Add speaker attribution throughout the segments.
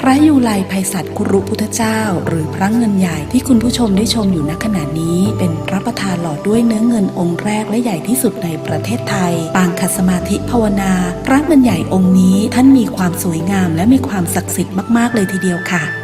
Speaker 1: พระยูไลไพศาลคุรุพุทธเจ้า หรือพระเงินใหญ่ที่คุณผู้ชมได้ชมอยู่ณขณะนี้ เป็นพระประธานหล่อด้วยเนื้อเงินองค์แรกและใหญ่ที่สุดในประเทศไทย ปางคัสมาธิภาวนา พระเงินใหญ่องค์นี้ท่านมีความสวยงามและมีความศักดิ์สิทธิ์มาก ๆ เลยทีเดียวค่ะ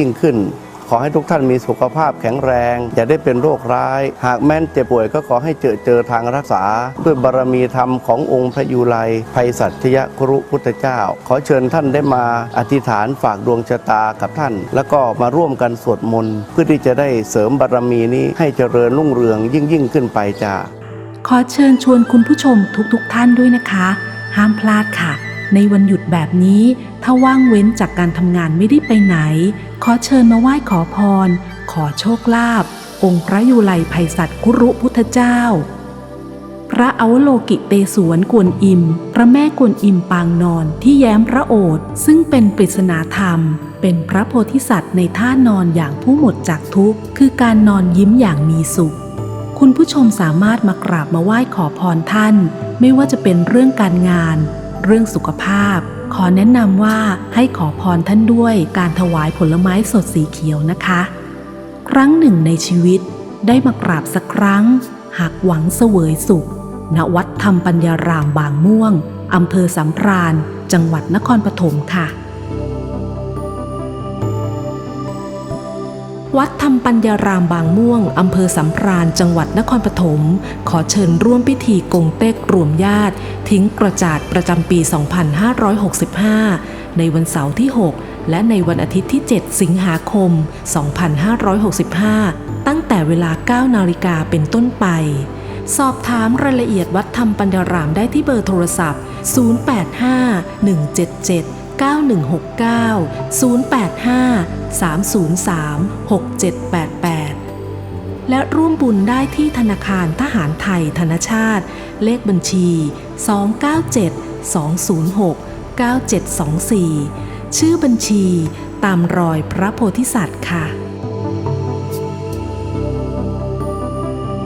Speaker 2: ิ่งยิ่งขึ้น ขอให้ทุกท่านมีสุขภาพแข็งแรง อย่าได้เป็นโรคร้าย หากแม้นเจ็บป่วยก็ขอให้เจอเจอทางรักษา ด้วยบารมีธรรมขององค์พระยูไลภัยสัตยครุพุทธเจ้า ขอเชิญท่านได้มาอธิษฐานฝากดวงชะตากับท่าน แล้วก็มาร่วมกันสวดมนต์เพื่อที่จะได้เสริมบารมีนี้ให้เจริญรุ่งเรืองยิ่งยิ่งขึ้นไปจ้า
Speaker 1: ขอเชิญชวนคุณผู้ชมทุกๆทท่านด้วยนะคะ ห้ามพลาดค่ะ ในวันหยุดแบบนี้ ถ้าว่างเว้นจากการทำงานไม่ได้ไปไหน ขอเชิญมาไหว้ขอพร ขอโชคลาภองค์พระยูไลไพศาลคุรุพุทธเจ้า พระอวโลกิเตศวนกวนอิม พระแม่กวนอิมปางนอนที่แย้มพระโอษฐ์ซึ่งเป็นปริศนาธรรม เป็นพระโพธิสัตว์ในท่านอนอย่างผู้หมดจากทุกข์ คือการนอนยิ้มอย่างมีสุข คุณผู้ชมสามารถมากราบมาไหว้ขอพรท่าน ไม่ว่าจะเป็นเรื่องการงาน เรื่องสุขภาพ ขอแนะนำว่าให้ขอพรท่านด้วยการถวายผลไม้สดสีเขียวนะคะ ครั้งหนึ่งในชีวิตได้มากราบสักครั้ง หากหวังเสวยสุข ณวัดธรรมปัญญารามบางม่วงอำเภอสำพราน จังหวัดนครปฐมค่ะ วัดธรรมปัญญารามบางม่วง อำเภอสัมพรานจังหวัดนครปฐม ขอเชิญร่วมพิธีกงเต็กรวมญาติ ทิ้งกระจาดประจำปี 2565 ในวันเสาร์ที่ 6 และในวันอาทิตย์ที่ 7 สิงหาคม 2565 ตั้งแต่เวลา 9 นาฬิกาเป็นต้นไป สอบถามรายละเอียดวัดธรรมปัญญารามได้ที่เบอร์โทรศัพท์ 085 177 9169 085 303 6788 และร่วมบุญได้ที่ธนาคารทหารไทยธนชาติ เลขบัญชี 297 206 9724 ชื่อบัญชีตามรอยพระโพธิสัตว์ค่ะ